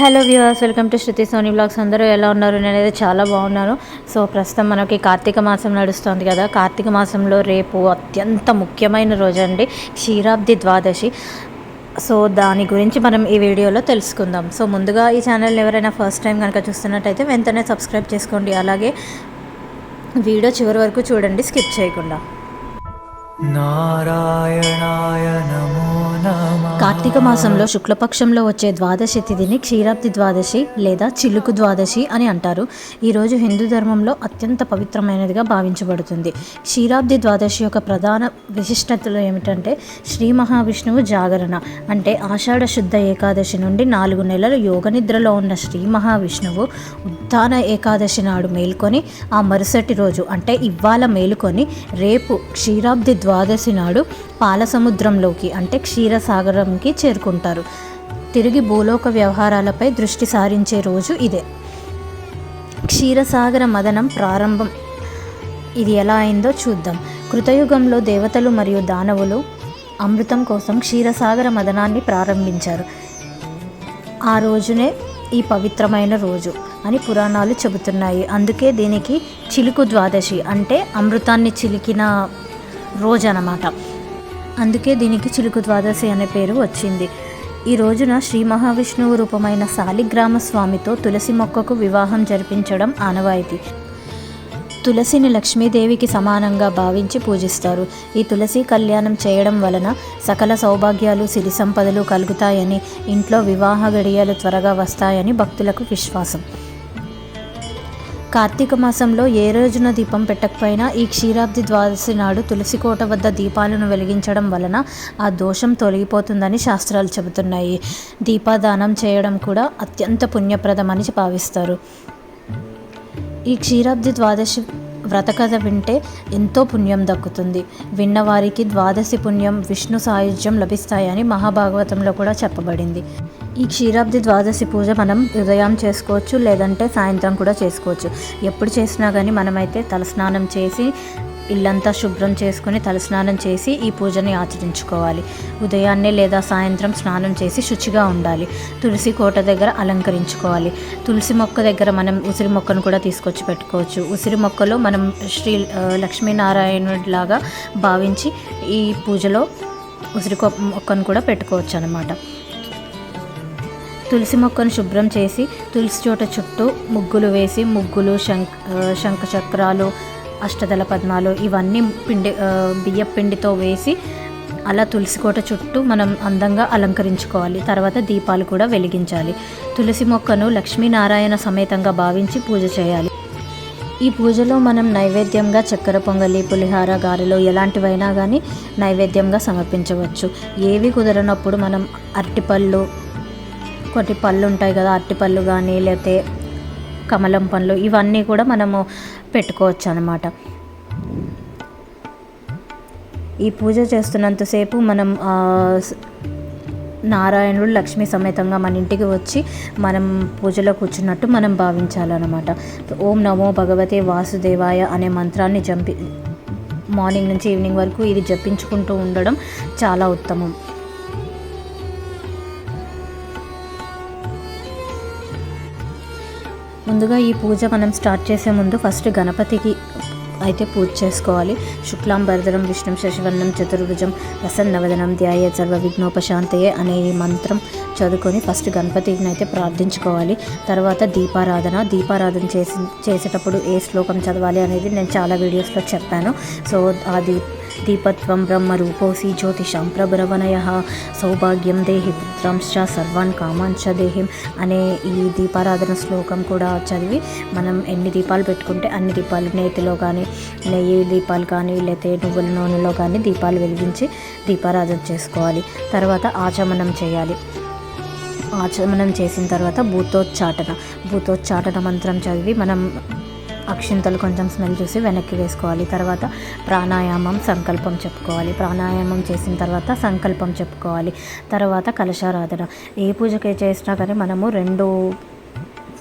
Hello viewers welcome to Shruti Soni blogs. అందరూ ఎలా ఉన్నారు? నేనైతే చాలా బాగున్నాను. సో ప్రస్తుతం మనకి కార్తీక మాసం నడుస్తుంది కదా. కార్తీక మాసంలో రేపు అత్యంత ముఖ్యమైన రోజు అండి క్షీరాబ్ది ద్వాదశి. సో దాని గురించి మనం ఈ వీడియోలో తెలుసుకుందాం. సో ముందుగా ఈ ఛానల్ ఎవరైనా ఫస్ట్ టైం కనుక చూస్తున్నట్టయితే వెంటనే సబ్స్క్రైబ్ చేసుకోండి. అలాగే వీడియో చివరి వరకు చూడండి స్కిప్ చేయకుండా. కార్తీక మాసంలో శుక్లపక్షంలో వచ్చే ద్వాదశి తిథిని క్షీరాబ్ది ద్వాదశి లేదా చిలుకు ద్వాదశి అని అంటారు. ఈరోజు హిందూ ధర్మంలో అత్యంత పవిత్రమైనదిగా భావించబడుతుంది. క్షీరాబ్ది ద్వాదశి యొక్క ప్రధాన విశిష్టతలు ఏమిటంటే శ్రీ మహావిష్ణువు జాగరణ అంటే ఆషాఢ శుద్ధ ఏకాదశి నుండి నాలుగు నెలలు యోగనిద్రలో ఉన్న శ్రీ మహావిష్ణువు ఉత్థాన ఏకాదశి నాడు మేల్కొని ఆ మరుసటి రోజు అంటే ఇవాళ మేలుకొని రేపు క్షీరాబ్ది ద్వాదశి నాడు పాలసముద్రంలోకి అంటే క్షీరసాగరంకి చేరుకుంటారు. తిరిగి భూలోక వ్యవహారాలపై దృష్టి సారించే రోజు ఇదే. క్షీరసాగర మదనం ప్రారంభం. ఇది ఎలా అయిందో చూద్దాం. కృతయుగంలో దేవతలు మరియు దానవులు అమృతం కోసం క్షీరసాగర మదనాన్ని ప్రారంభించారు. ఆ రోజునే ఈ పవిత్రమైన రోజు అని పురాణాలు చెబుతున్నాయి. అందుకే దీనికి చిలుకు ద్వాదశి అంటే అమృతాన్ని చిలికిన రోజు అన్నమాట అందుకే దీనికి చిలుకు ద్వాదశి అనే పేరు వచ్చింది. ఈ రోజున శ్రీ మహావిష్ణువు రూపమైన శాలిగ్రామ స్వామితో తులసి మొక్కకు వివాహం జరిపించడం ఆనవాయితీ. తులసిని లక్ష్మీదేవికి సమానంగా భావించి పూజిస్తారు. ఈ తులసి కళ్యాణం చేయడం వలన సకల సౌభాగ్యాలు సిరి సంపదలు కలుగుతాయని ఇంట్లో వివాహ గడియలు త్వరగా వస్తాయని భక్తులకు విశ్వాసం. కార్తీక మాసంలో ఏ రోజున దీపం పెట్టకపోయినా ఈ క్షీరాబ్ది ద్వాదశి నాడు తులసికోట వద్ద దీపాలను వెలిగించడం వలన ఆ దోషం తొలగిపోతుందని శాస్త్రాలు చెబుతున్నాయి. దీపాదానం చేయడం కూడా అత్యంత పుణ్యప్రదమని భావిస్తారు. ఈ క్షీరాబ్ది ద్వాదశి వ్రతకథ వింటే ఎంతో పుణ్యం దక్కుతుంది. విన్నవారికి ద్వాదశి పుణ్యం విష్ణు సాయుధ్యం లభిస్తాయని మహాభాగవతంలో కూడా చెప్పబడింది. ఈ క్షీరాబ్ది ద్వాదశి పూజ మనం ఉదయం చేసుకోవచ్చు లేదంటే సాయంత్రం కూడా చేసుకోవచ్చు. ఎప్పుడు చేసినా కానీ మనమైతే తలస్నానం చేసి ఇల్లంతా శుభ్రం చేసుకొని తలస్నానం చేసి ఈ పూజని ఆచరించుకోవాలి. ఉదయాన్నే లేదా సాయంత్రం స్నానం చేసి శుచిగా ఉండాలి. తులసి కోట దగ్గర అలంకరించుకోవాలి. తులసి మొక్క దగ్గర మనం ఉసిరి మొక్కను కూడా తీసుకొచ్చి పెట్టుకోవచ్చు. ఉసిరి మొక్కలో మనం శ్రీ లక్ష్మీనారాయణుడిలాగా భావించి ఈ పూజలో ఉసిరి మొక్కను కూడా పెట్టుకోవచ్చు అనమాట తులసి మొక్కను శుభ్రం చేసి తులసి చోట చుట్టూ ముగ్గులు వేసి ముగ్గులు శంఖ శంఖ చక్రాలు అష్టదళ పద్మాలు ఇవన్నీ పిండి బియ్య పిండితో వేసి అలా తులసి కోట చుట్టూ మనం అందంగా అలంకరించుకోవాలి. తర్వాత దీపాలు కూడా వెలిగించాలి. తులసి మొక్కను లక్ష్మీనారాయణ సమేతంగా భావించి పూజ చేయాలి. ఈ పూజలో మనం నైవేద్యంగా చక్కెర పొంగలి పులిహార గారెలు ఎలాంటివైనా కానీ నైవేద్యంగా సమర్పించవచ్చు. ఏవి కుదరనప్పుడు మనం అరటిపళ్ళు కొన్ని పళ్ళు ఉంటాయి కదా అరటిపళ్ళు కానీ లేకపోతే కమలం పండ్లు ఇవన్నీ కూడా మనము పెట్టుకోవచ్చు అనమాట ఈ పూజ చేస్తున్నంతసేపు మనం నారాయణుడు లక్ష్మీ సమేతంగా మన ఇంటికి వచ్చి మనం పూజలో కూర్చున్నట్టు మనం భావించాలన్నమాట. ఓం నమో భగవతే వాసుదేవాయ అనే మంత్రాన్ని జంపి మార్నింగ్ నుంచి ఈవినింగ్ వరకు ఇది జపించుకుంటూ ఉండడం చాలా ఉత్తమం. ముందుగా ఈ పూజ మనం స్టార్ట్ చేసే ముందు ఫస్ట్ గణపతికి అయితే పూజ చేసుకోవాలి. శుక్లాం భరధరం విష్ణుం శశివర్ణం చతుర్భుజం ప్రసన్నవదనం ధ్యాయ సర్వ విఘ్నోపశాంతయే అనే ఈ మంత్రం చదువుకొని ఫస్ట్ గణపతిని అయితే ప్రార్థించుకోవాలి. తర్వాత దీపారాధన. దీపారాధన చేసి చేసేటప్పుడు ఏ శ్లోకం చదవాలి అనేది నేను చాలా వీడియోస్లో చెప్పాను. సో ఆ దీ దీపత్వం బ్రహ్మ రూపోసి జ్యోతిషాం ప్రభరవనయ సౌభాగ్యం దేహి పుత్రంశ్చ సర్వాన్ కామాంశ దేహిం అనే ఈ దీపారాధన శ్లోకం కూడా చదివి మనం ఎన్ని దీపాలు పెట్టుకుంటే అన్ని దీపాలు నేతిలో కానీ నెయ్యి దీపాలు కానీ లేకపోతే నువ్వుల నూనెలో కానీ దీపాలు వెలిగించి దీపారాధన చేసుకోవాలి. తర్వాత ఆచమనం చేయాలి. ఆచమనం చేసిన తర్వాత భూతోచ్చాటన భూతోచ్చాటన మంత్రం చదివి మనం అక్షింతలు కొంచెం స్మెల్ చూసి వెనక్కి వేసుకోవాలి. తర్వాత ప్రాణాయామం సంకల్పం చెప్పుకోవాలి. ప్రాణాయామం చేసిన తర్వాత సంకల్పం చెప్పుకోవాలి. తర్వాత కలశారాధన. ఏ పూజకి చేసినా కానీ మనము రెండు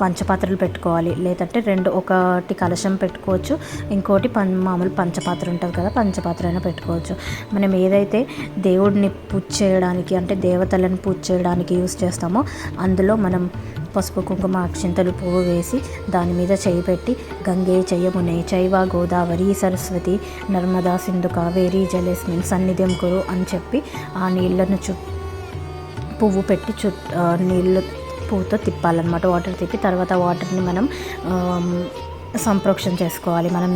పంచపాత్రలు పెట్టుకోవాలి. లేదంటే రెండు ఒకటి కలశం పెట్టుకోవచ్చు ఇంకోటి పం మామూలు పంచపాత్ర ఉంటుంది కదా పంచపాత్ర అయినా పెట్టుకోవచ్చు. మనం ఏదైతే దేవుడిని పూజ చేయడానికి అంటే దేవతలను పూజ చేయడానికి యూస్ చేస్తామో అందులో మనం పసుపు కుంకుమ అక్షింతలు పువ్వు వేసి దాని మీద చేయి పెట్టి గంగే చెయ్యమునే చైవ గోదావరి సరస్వతి నర్మదా సింధు కావేరి జలేస్మిన్ సన్నిధ్యం కురు అని చెప్పి ఆ నీళ్ళను చు పువ్వు పెట్టి చు నీళ్ళు పువ్వుతో తిప్పాలన్నమాట. వాటర్ తిప్పి తర్వాత వాటర్ని మనం సంప్రోక్షం సంప్రోక్షణ చేసుకోవాలి. మనం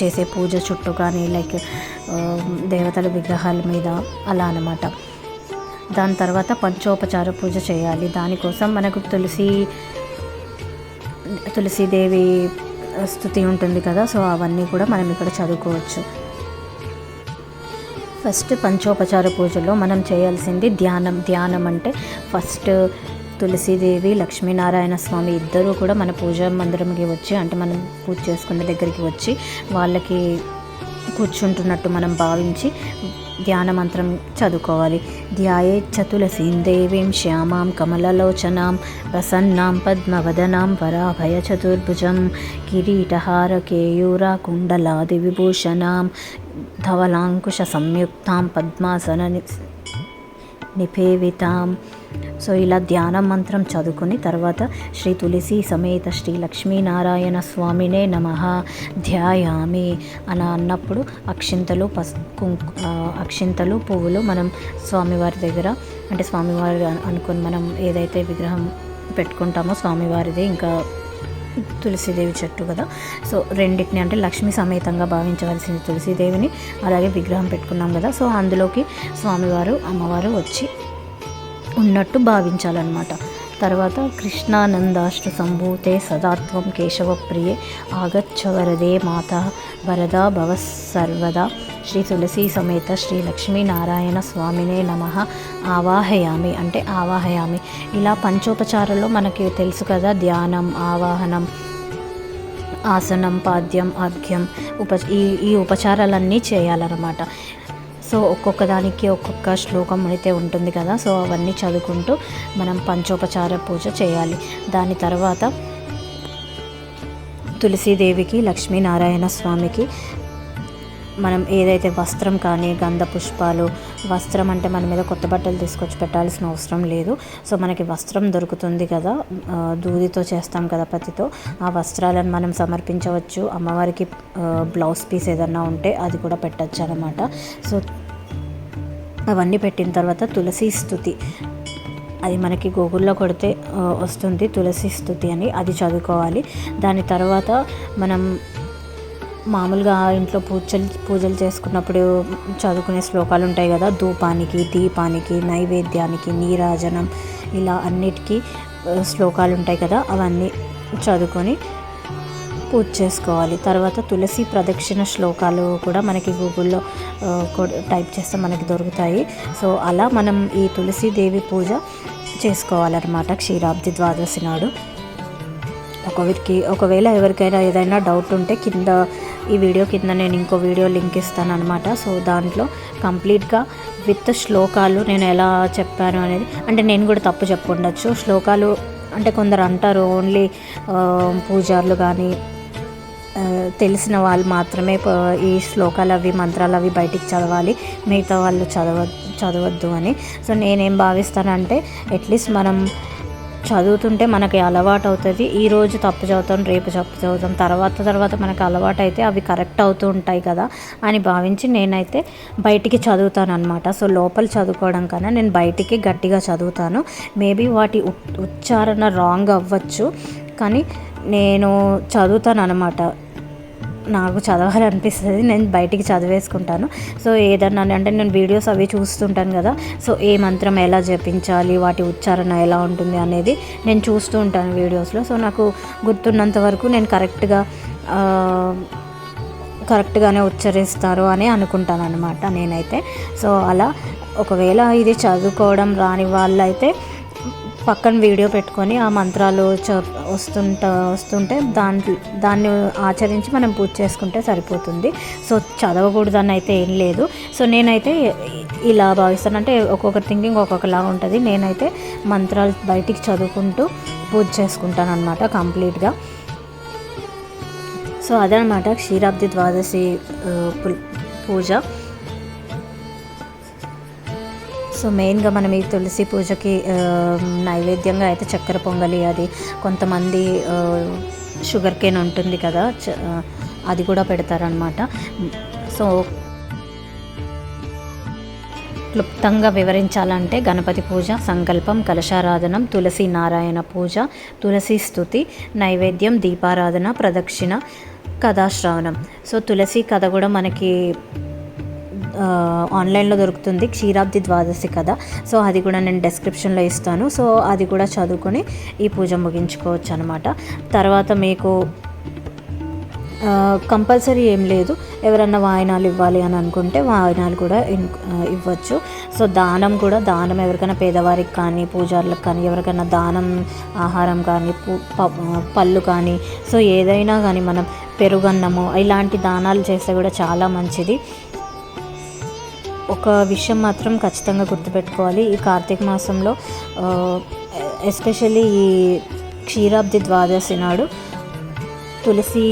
చేసే పూజ చుట్టూ కానీ లైక్ దేవతల విగ్రహాల మీద అలా అనమాట దాని తర్వాత పంచోపచార పూజ చేయాలి. దానికోసం మనకు తులసి తులసీదేవి స్థుతి ఉంటుంది కదా సో అవన్నీ కూడా మనం ఇక్కడ చదువుకోవచ్చు. ఫస్ట్ పంచోపచార పూజలో మనం చేయాల్సింది ధ్యానం. ధ్యానం అంటే ఫస్ట్ తులసీదేవి లక్ష్మీనారాయణ స్వామి ఇద్దరూ కూడా మన పూజా మందిరంకి వచ్చి అంటే మనం పూజ చేసుకునే దగ్గరికి వచ్చి వాళ్ళకి కూర్చుంటున్నట్టు మనం భావించి ధ్యాన మంత్రం చదువుకోవాలి. ధ్యాయే చతులసీం దేవీం శ్యామాం కమలలోచనాం ప్రసన్నాం పద్మవదనాం వరాభయ చతుర్భుజం కిరీటహార కేయూరా కుండలాది విభూషణాం ధవలాంకుశ సంయుక్తాం పద్మాసన నిపేవితాం సో ఇలా ధ్యాన మంత్రం చదువుకుని తర్వాత శ్రీ తులసి సమేత శ్రీ లక్ష్మీనారాయణ స్వామినే నమ. ధ్యాయామి అని అన్నప్పుడు అక్షింతలు పస్ కుంకు అక్షింతలు పువ్వులు మనం స్వామివారి దగ్గర అంటే స్వామివారి అనుకుని మనం ఏదైతే విగ్రహం పెట్టుకుంటామో స్వామివారిది ఇంకా తులసీదేవి చెట్టు కదా. సో రెండింటిని అంటే లక్ష్మీ సమేతంగా భావించవలసింది తులసీదేవిని అలాగే విగ్రహం పెట్టుకున్నాం కదా. సో అందులోకి స్వామివారు అమ్మవారు వచ్చి ఉన్నట్టు భావించాలన్నమాట. తర్వాత కృష్ణానందాష్ట సంభూతే సదాత్వం కేశవప్రియే ఆగచ్చ వరదే మాత వరదా భవ సర్వదా. శ్రీ తులసి సమేత శ్రీ లక్ష్మీనారాయణ స్వామినే నమ. ఆవాహయామి అంటే ఆవాహయామి. ఇలా పంచోపచారంలో మనకి తెలుసు కదా ధ్యానం ఆవాహనం ఆసనం పాద్యం అర్ఘ్యం ఉప ఈ ఈ ఉపచారాలన్నీ చేయాలన్నమాట. సో ఒక్కొక్క దానికి ఒక్కొక్క శ్లోకం అయితే ఉంటుంది కదా సో అవన్నీ చదువుకుంటూ మనం పంచోపచార పూజ చేయాలి. దాని తర్వాత తులసీదేవికి లక్ష్మీనారాయణ స్వామికి మనం ఏదైతే వస్త్రం కానీ గంధ పుష్పాలు వస్త్రం అంటే మన మీద కొత్త బట్టలు తీసుకొచ్చి పెట్టాల్సిన అవసరం లేదు. సో మనకి వస్త్రం దొరుకుతుంది కదా దూదితో చేస్తాం కదా పతితో ఆ వస్త్రాలను మనం సమర్పించవచ్చు. అమ్మవారికి బ్లౌజ్ పీస్ ఏదన్నా ఉంటే అది కూడా పెట్టచ్చు అనమాట సో అవన్నీ పెట్టిన తర్వాత తులసి స్థుతి. అది మనకి గూగుల్లో కొడితే వస్తుంది తులసి స్థుతి అని అది చదువుకోవాలి. దాని తర్వాత మనం మామూలుగా ఇంట్లో పూజలు పూజలు చేసుకున్నప్పుడు చదువుకునే శ్లోకాలు ఉంటాయి కదా ధూపానికి దీపానికి నైవేద్యానికి నీరాజనం ఇలా అన్నిటికీ శ్లోకాలు ఉంటాయి కదా అవన్నీ చదువుకొని పూజ చేసుకోవాలి. తర్వాత తులసి ప్రదక్షిణ శ్లోకాలు కూడా మనకి గూగుల్లో టైప్ చేస్తే మనకి దొరుకుతాయి. సో అలా మనం ఈ తులసీదేవి పూజ చేసుకోవాలన్నమాట క్షీరాబ్ది ద్వాదశి నాడు. ఒకరికి ఒకవేళ ఎవరికైనా ఏదైనా డౌట్ ఉంటే కింద ఈ వీడియో కింద నేను ఇంకో వీడియో లింక్ ఇస్తాను అనమాట సో దాంట్లో కంప్లీట్గా విత్ శ్లోకాలు నేను ఎలా చెప్పాను అనేది అంటే నేను కూడా తప్పు చెప్పుండొచ్చు. శ్లోకాలు అంటే కొందరు అంటారు ఓన్లీ పూజారులు కానీ తెలిసిన వాళ్ళు మాత్రమే ఈ శ్లోకాలు అవి మంత్రాలు అవి బయటికి చదవాలి. మిగతా వాళ్ళు చదవ చదవద్దు అని. సో నేనేం భావిస్తానంటే అట్లీస్ట్ మనం చదువుతుంటే మనకి అలవాటు అవుతుంది ఈ రోజు తప్పు చదువుతాం రేపు తప్పు చదువుతాం తర్వాత తర్వాత మనకు అలవాటు అయితే అవి కరెక్ట్ అవుతూ ఉంటాయి కదా అని భావించి నేనైతే బయటికి చదువుతాను అనమాట సో లోపల చదువుకోవడం కన్నా నేను బయటికి గట్టిగా చదువుతాను. మేబీ వాటి ఉచ్చారణ రాంగ్ అవ్వచ్చు. కానీ నేను చదువుతాను అనమాట నాకు చదవాలనిపిస్తుంది నేను బయటికి చదివేసుకుంటాను. సో ఏదన్నా అంటే నేను వీడియోస్ అవి చూస్తుంటాను కదా సో ఏ మంత్రం ఎలా జపించాలి వాటి ఉచ్చారణ ఎలా ఉంటుంది అనేది నేను చూస్తూ ఉంటాను వీడియోస్లో. సో నాకు గుర్తున్నంత వరకు నేను కరెక్ట్గా కరెక్ట్గానే ఉచ్చరిస్తారు అని అనుకుంటాను అనమాట నేనైతే. సో అలా ఒకవేళ ఇది చదువుకోవడం రాని వాళ్ళైతే పక్కన వీడియో పెట్టుకొని ఆ మంత్రాలు చ వస్తుంట వస్తుంటే దాంట్లో దాన్ని ఆచరించి మనం పూజ చేసుకుంటే సరిపోతుంది. సో చదవకూడదని అయితే ఏం లేదు. సో నేనైతే ఇలా భావిస్తాను. అంటే ఒక్కొక్క థింకింగ్ ఒక్కొక్కలా ఉంటుంది. నేనైతే మంత్రాలు బయటికి చదువుకుంటూ పూజ చేసుకుంటాను అనమాట కంప్లీట్గా. సో అదనమాట క్షీరాబ్ది ద్వాదశి పూజ. సో మెయిన్గా మనం ఈ తులసి పూజకి నైవేద్యంగా అయితే చక్కెర పొంగలి అది కొంతమంది షుగర్ కేన్ ఉంటుంది కదా చ- అది కూడా పెడతారనమాట సో క్లుప్తంగా వివరించాలంటే గణపతి పూజ సంకల్పం కలశారాధనం తులసి నారాయణ పూజ తులసి స్థుతి నైవేద్యం దీపారాధన ప్రదక్షిణ కథాశ్రవణం. సో తులసి కథ కూడా మనకి ఆన్లైన్లో దొరుకుతుంది క్షీరాబ్ది ద్వాదశి కథ. సో అది కూడా నేను డెస్క్రిప్షన్లో ఇస్తాను. సో అది కూడా చదువుకొని ఈ పూజ ముగించుకోవచ్చు అనమాట తర్వాత మీకు కంపల్సరీ ఏం లేదు. ఎవరన్నా వాయినాలు ఇవ్వాలి అని అనుకుంటే వాయినాలు కూడా ఇవ్వచ్చు. సో దానం కూడా దానం ఎవరికైనా పేదవారికి కానీ పూజారులకు కానీ ఎవరికైనా దానం ఆహారం కానీ పళ్ళు కానీ సో ఏదైనా కానీ మనం పెరుగన్నము ఇలాంటి దానాలు చేస్తే కూడా చాలా మంచిది. ఒక విషయం మాత్రం ఖచ్చితంగా గుర్తుపెట్టుకోవాలి. ఈ కార్తీక మాసంలో ఎస్పెషల్లీ ఈ క్షీరాబ్ది ద్వాదశి నాడు తులసి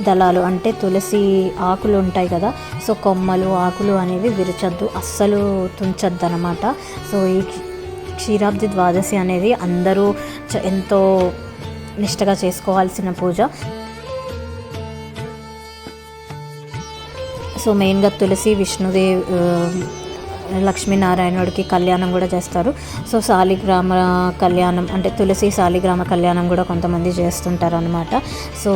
దళాలు అంటే తులసి ఆకులు ఉంటాయి కదా సో కొమ్మలు ఆకులు అనేవి విరచద్దు అస్సలు తుంచద్దు అనమాట సో ఈ క్షీరాబ్ది ద్వాదశి అనేది అందరూ చ- ఎంతో నిష్టగా చేసుకోవాల్సిన పూజ. సో మెయిన్గా తులసి విష్ణుదేవ్ లక్ష్మీనారాయణుడికి కళ్యాణం కూడా చేస్తారు. సో శాలిగ్రామ కళ్యాణం అంటే తులసి శాలిగ్రామ కళ్యాణం కూడా కొంతమంది చేస్తుంటారు అనమాట సో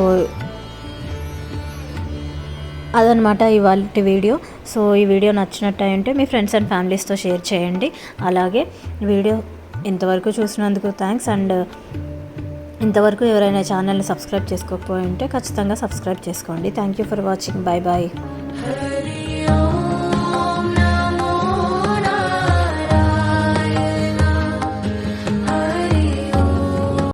అదనమాట ఇవాళ వీడియో. సో ఈ వీడియో నచ్చినట్టు ఉంటే మీ ఫ్రెండ్స్ అండ్ ఫ్యామిలీస్తో షేర్ చేయండి. అలాగే వీడియో ఇంతవరకు చూసినందుకు థ్యాంక్స్ అండ్ ఇంతవరకు ఎవరైనా ఛానల్ని సబ్స్క్రైబ్ చేసుకోకపోయి ఉంటే ఖచ్చితంగా సబ్స్క్రైబ్ చేసుకోండి. Thank you for watching bye bye